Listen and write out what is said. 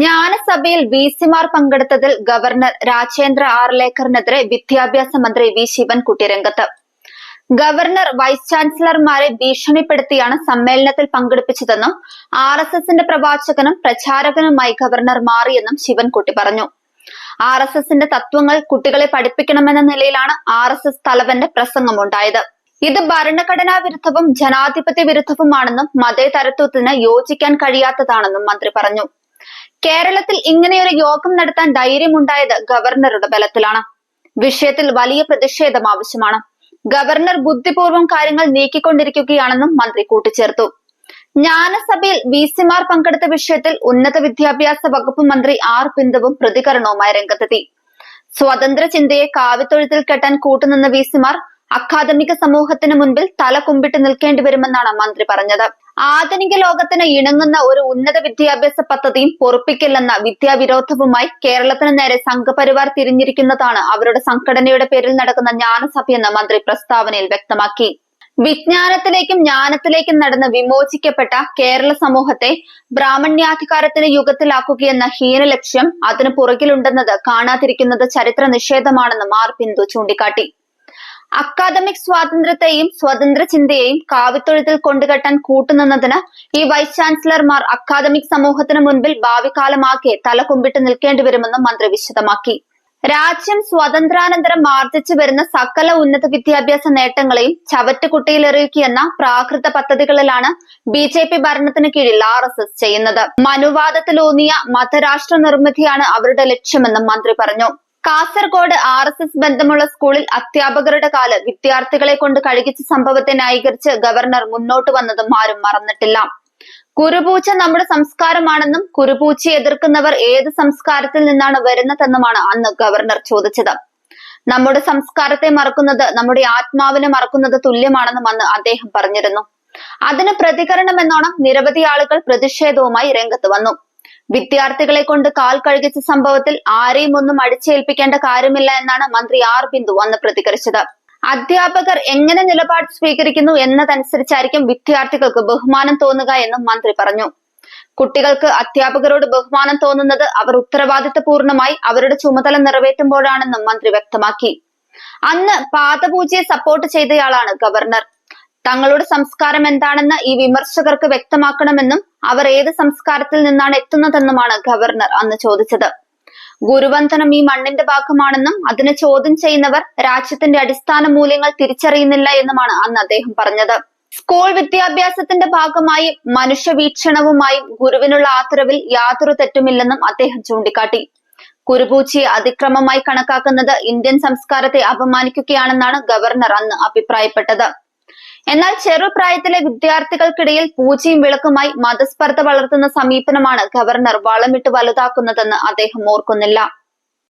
ജ്ഞാനസഭയിൽ V സിമാർ പങ്കെടുത്തതിൽ governor Rajendra ആർലേക്കറിനെതിരെ വിദ്യാഭ്യാസ മന്ത്രി വി ശിവൻകുട്ടി രംഗത്ത്. ഗവർണർ വൈസ് ചാൻസലർമാരെ ഭീഷണിപ്പെടുത്തിയാണ് സമ്മേളനത്തിൽ പങ്കെടുപ്പിച്ചതെന്നും ആർ എസ് എസിന്റെ പ്രവാചകനും പ്രചാരകനുമായി ഗവർണർ മാറിയെന്നും ശിവൻകുട്ടി പറഞ്ഞു. ആർ എസ് എസിന്റെ തത്വങ്ങൾ കുട്ടികളെ പഠിപ്പിക്കണമെന്ന നിലയിലാണ് ആർ എസ് എസ് തലവന്റെ പ്രസംഗമുണ്ടായത്. ഇത് ഭരണഘടനാ വിരുദ്ധവും ജനാധിപത്യ വിരുദ്ധവുമാണെന്നും മതേതരത്വത്തിന് യോജിക്കാൻ കഴിയാത്തതാണെന്നും മന്ത്രി പറഞ്ഞു. കേരളത്തിൽ ഇങ്ങനെയൊരു യോഗം നടത്താൻ ധൈര്യമുണ്ടായത് ഗവർണറുടെ ബലത്തിലാണ്. വിഷയത്തിൽ വലിയ പ്രതിഷേധം ആവശ്യമാണ്. ഗവർണർ ബുദ്ധിപൂർവം കാര്യങ്ങൾ നീക്കിക്കൊണ്ടിരിക്കുകയാണെന്നും മന്ത്രി കൂട്ടിച്ചേർത്തു. ജ്ഞാനസഭയിൽ വി സിമാർ പങ്കെടുത്ത വിഷയത്തിൽ ഉന്നത വിദ്യാഭ്യാസ വകുപ്പ് മന്ത്രി ആർ. ബിന്ദുവും പ്രതികരണവുമായി രംഗത്തെത്തി. സ്വതന്ത്ര ചിന്തയെ കാവിത്തൊഴുത്തിൽ കെട്ടാൻ കൂട്ടുനിന്ന വി സിമാർ അക്കാദമിക സമൂഹത്തിന് മുൻപിൽ തല കുമ്പിട്ട് നിൽക്കേണ്ടി വരുമെന്നാണ് മന്ത്രി പറഞ്ഞത്. ആധുനിക ലോകത്തിന് ഇണങ്ങുന്ന ഒരു ഉന്നത വിദ്യാഭ്യാസ പദ്ധതിയും പൊറുപ്പിക്കില്ലെന്ന വിദ്യാവിരോധവുമായി കേരളത്തിന് നേരെ സംഘപരിവാർ തിരിഞ്ഞിരിക്കുന്നതാണ് അവരുടെ സംഘടനയുടെ പേരിൽ നടക്കുന്ന ജ്ഞാനസഭയെന്ന് മന്ത്രി പ്രസ്താവനയിൽ വ്യക്തമാക്കി. വിജ്ഞാനത്തിലേക്കും ജ്ഞാനത്തിലേക്കും നടന്ന് വിമോചിക്കപ്പെട്ട കേരള സമൂഹത്തെ ബ്രാഹ്മണ്യാധികാരത്തിന്റെ യുഗത്തിലാക്കുകയെന്ന ഹീന ലക്ഷ്യം അതിനു പുറകിലുണ്ടെന്നത് കാണാതിരിക്കുന്നത് ചരിത്ര നിഷേധമാണെന്ന് ആർ ബിന്ദു ചൂണ്ടിക്കാട്ടി. അക്കാദമിക് സ്വാതന്ത്ര്യത്തെയും സ്വതന്ത്ര ചിന്തയെയും കാവിത്തൊഴുത്തിൽ കൊണ്ടുകെട്ടാൻ കൂട്ടുനിന്നതിന് ഈ വൈസ് ചാൻസലർമാർ അക്കാദമിക് സമൂഹത്തിന് മുൻപിൽ ഭാവികാലമാക്കി തലകുമ്പിട്ട് നിൽക്കേണ്ടി വരുമെന്നും മന്ത്രി വിശദമാക്കി. രാജ്യം സ്വാതന്ത്ര്യാനന്തരം ആർജിച്ചു വരുന്ന സകല ഉന്നത വിദ്യാഭ്യാസ നേട്ടങ്ങളെയും ചവറ്റുകുട്ടിയിലെറിയിക്കുന്ന പ്രാകൃത പദ്ധതികളിലാണ് ബി ജെ പി ഭരണത്തിന് കീഴിൽ ആർ എസ് എസ് ചെയ്യുന്നത്. മനുവാദത്തിലൂന്നിയ മതരാഷ്ട്ര നിർമ്മിതിയാണ് അവരുടെ ലക്ഷ്യമെന്നും മന്ത്രി പറഞ്ഞു. കാസർഗോഡ് ആർ എസ് എസ് ബന്ധമുള്ള സ്കൂളിൽ അധ്യാപകരുടെ കാൽ വിദ്യാർത്ഥികളെ കൊണ്ട് കഴുകിച്ച സംഭവത്തെ ന്യായീകരിച്ച് ഗവർണർ മുന്നോട്ട് വന്നതും ആരും മറന്നിട്ടില്ല. കുരുപൂച്ച നമ്മുടെ സംസ്കാരമാണെന്നും കുരുപൂച്ചയെ എതിർക്കുന്നവർ ഏത് സംസ്കാരത്തിൽ നിന്നാണ് വരുന്നതെന്നുമാണ് അന്ന് ഗവർണർ ചോദിച്ചത്. നമ്മുടെ സംസ്കാരത്തെ മറക്കുന്നത് നമ്മുടെ ആത്മാവിനെ മറക്കുന്നത് തുല്യമാണെന്നും അന്ന് അദ്ദേഹം പറഞ്ഞിരുന്നു. അതിന് പ്രതികരണമെന്നോണം നിരവധി ആളുകൾ പ്രതിഷേധവുമായി രംഗത്ത് വന്നു. വിദ്യാർത്ഥികളെ കൊണ്ട് കാൽ കഴുകിച്ച സംഭവത്തിൽ ആരെയും ഒന്നും അടിച്ചേൽപ്പിക്കേണ്ട കാര്യമില്ല എന്നാണ് മന്ത്രി ആർ ബിന്ദു അന്ന് പ്രതികരിച്ചത്. അധ്യാപകർ എങ്ങനെ നിലപാട് സ്വീകരിക്കുന്നു എന്നതനുസരിച്ചായിരിക്കും വിദ്യാർത്ഥികൾക്ക് ബഹുമാനം തോന്നുക എന്നും മന്ത്രി പറഞ്ഞു. കുട്ടികൾക്ക് അധ്യാപകരോട് ബഹുമാനം തോന്നുന്നത് അവർ ഉത്തരവാദിത്തപൂർണമായി അവരുടെ ചുമതല നിറവേറ്റുമ്പോഴാണെന്നും മന്ത്രി വ്യക്തമാക്കി. അന്ന് പാദപൂജയെ സപ്പോർട്ട് ചെയ്തയാളാണ് ഗവർണർ. തങ്ങളുടെ സംസ്കാരം എന്താണെന്ന് ഈ വിമർശകർക്ക് വ്യക്തമാക്കണമെന്നും അവർ ഏത് സംസ്കാരത്തിൽ നിന്നാണ് എത്തുന്നതെന്നുമാണ് ഗവർണർ അന്ന് ചോദിച്ചത്. ഗുരുവന്ദനം ഈ മണ്ണിന്റെ ഭാഗമാണെന്നും അതിനെ ചോദ്യം ചെയ്യുന്നവർ രാജ്യത്തിന്റെ അടിസ്ഥാന മൂല്യങ്ങൾ തിരിച്ചറിയുന്നില്ല എന്നുമാണ് അന്ന് അദ്ദേഹം പറഞ്ഞത്. സ്കൂൾ വിദ്യാഭ്യാസത്തിന്റെ ഭാഗമായി മനുഷ്യവീക്ഷണവുമായും ഗുരുവിനുള്ള ആദരവിൽ യാതൊരു തെറ്റുമില്ലെന്നും അദ്ദേഹം ചൂണ്ടിക്കാട്ടി. കുരുപൂച്ചയെ അതിക്രമമായി കണക്കാക്കുന്നത് ഇന്ത്യൻ സംസ്കാരത്തെ അപമാനിക്കുകയാണെന്നാണ് ഗവർണർ അന്ന് അഭിപ്രായപ്പെട്ടത്. എന്നാൽ ചെറുപ്രായത്തിലെ വിദ്യാർത്ഥികൾക്കിടയിൽ പൂജയും വിളക്കുമായി മതസ്പർദ്ധ വളർത്തുന്ന സമീപനമാണ് ഗവർണർ വളമിട്ട് വലുതാക്കുന്നതെന്ന് അദ്ദേഹം ഓർക്കുന്നില്ല.